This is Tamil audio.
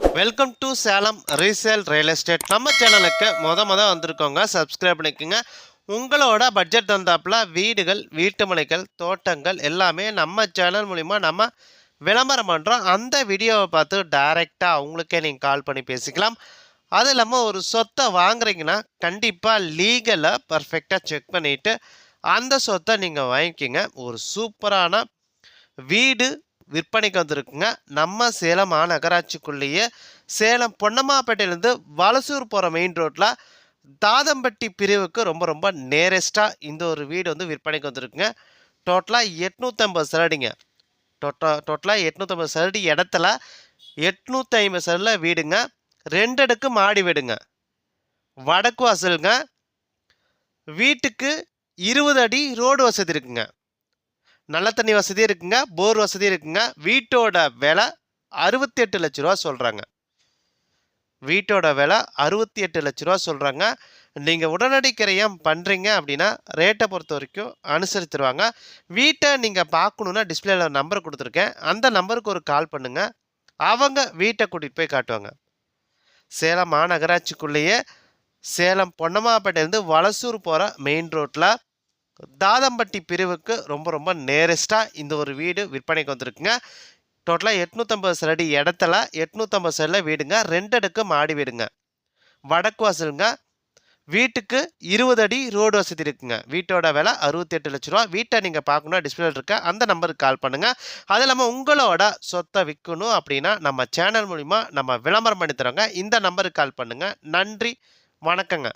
Welcome to Salem resale real estate நம்ம சேனலுக்கு மொத மொதல் வந்திருக்கோங்க. சப்ஸ்கிரைப் பண்ணிக்கோங்க. உங்களோட பட்ஜெட் தந்தாப்புல வீடுகள் வீட்டு மனைகள் தோட்டங்கள் எல்லாமே நம்ம சேனல் மூலிமா நம்ம விளம்பரம் பண்ணுறோம் அந்த வீடியோவை பார்த்து டைரெக்டாக அவங்களுக்கே நீங்கள் கால் பண்ணி பேசிக்கலாம். அது இல்லாமல் ஒரு சொத்தை வாங்குறீங்கன்னா கண்டிப்பாக லீகலாக பர்ஃபெக்டாக செக் பண்ணிவிட்டு அந்த சொத்தை நீங்கள் வாங்கிக்கிங்க. ஒரு சூப்பரான வீடு விற்பனைக்கு வந்திருக்குங்க. நம்ம சேலம் மாநகராட்சிக்குள்ளேயே சேலம் பொன்னம்மாப்பேட்டையிலேருந்து வலசூர் போகிற மெயின் ரோட்டில் தாதம்பட்டி பிரிவுக்கு ரொம்ப ரொம்ப நேரஸ்ட்டாக இந்த ஒரு வீடு வந்து விற்பனைக்கு வந்திருக்குங்க. டோட்டலாக எட்நூற்றம்பது சரடிங்க. டோட்டா டோட்டலாக எட்நூற்றம்பது சரடி இடத்துல எட்நூற்றி ஐம்பது சரடில் வீடுங்க. ரெண்டு அடுக்கு மாடி வீடுங்க. வடக்கு வாசலுங்க. வீட்டுக்கு இருபது அடி ரோடு வசதி இருக்குங்க. நல்ல தண்ணி வசதி இருக்குங்க போர் வசதி இருக்குங்க. வீட்டோட விலை அறுபத்தி எட்டு லட்ச ரூபா சொல்கிறாங்க வீட்டோட விலை அறுபத்தி எட்டு லட்ச ரூபா சொல்கிறாங்க நீங்கள் உடனடி கிரையம் பண்ணுறீங்க அப்படின்னா ரேட்டை பொறுத்த வரைக்கும் அனுசரித்துருவாங்க வீட்டை நீங்கள் பார்க்கணுன்னா டிஸ்பிளேல நம்பர் கொடுத்துருக்கேன். அந்த நம்பருக்கு ஒரு கால் பண்ணுங்கள் அவங்க வீட்டை கூட்டிகிட்டு போய் காட்டுவாங்க. சேலம் மாநகராட்சிக்குள்ளேயே சேலம் பொன்னமாப்பேட்டையிலேருந்து வலசூர் போகிற மெயின் ரோட்டில் தாதம்பட்டி பிரிவுக்கு ரொம்ப ரொம்ப நேரஸ்ட்டாக இந்த ஒரு வீடு விற்பனைக்கு வந்திருக்குங்க. டோட்டலாக எட்நூற்றம்பது சரடி இடத்துல எட்நூற்றம்பது சரடில் வீடுங்க. ரெண்டு அடுக்கு மாடி வீடுங்க. வடக்கு வாசலுங்க. வீட்டுக்கு இருபது அடி ரோடு வசதி இருக்குங்க. வீட்டோட விலை அறுபத்தி எட்டு லட்ச ரூபா. வீட்டை நீங்கள் பார்க்கணும் டிஸ்பிளே இருக்க. அந்த நம்பருக்கு கால் பண்ணுங்கள் அது இல்லாமல் உங்களோட சொத்தை விற்கணும் அப்படின்னா நம்ம சேனல் மூலிமா நம்ம விளம்பரம் பண்ணி தரோங்க. இந்த நம்பருக்கு கால் பண்ணுங்கள் நன்றி. வணக்கங்க.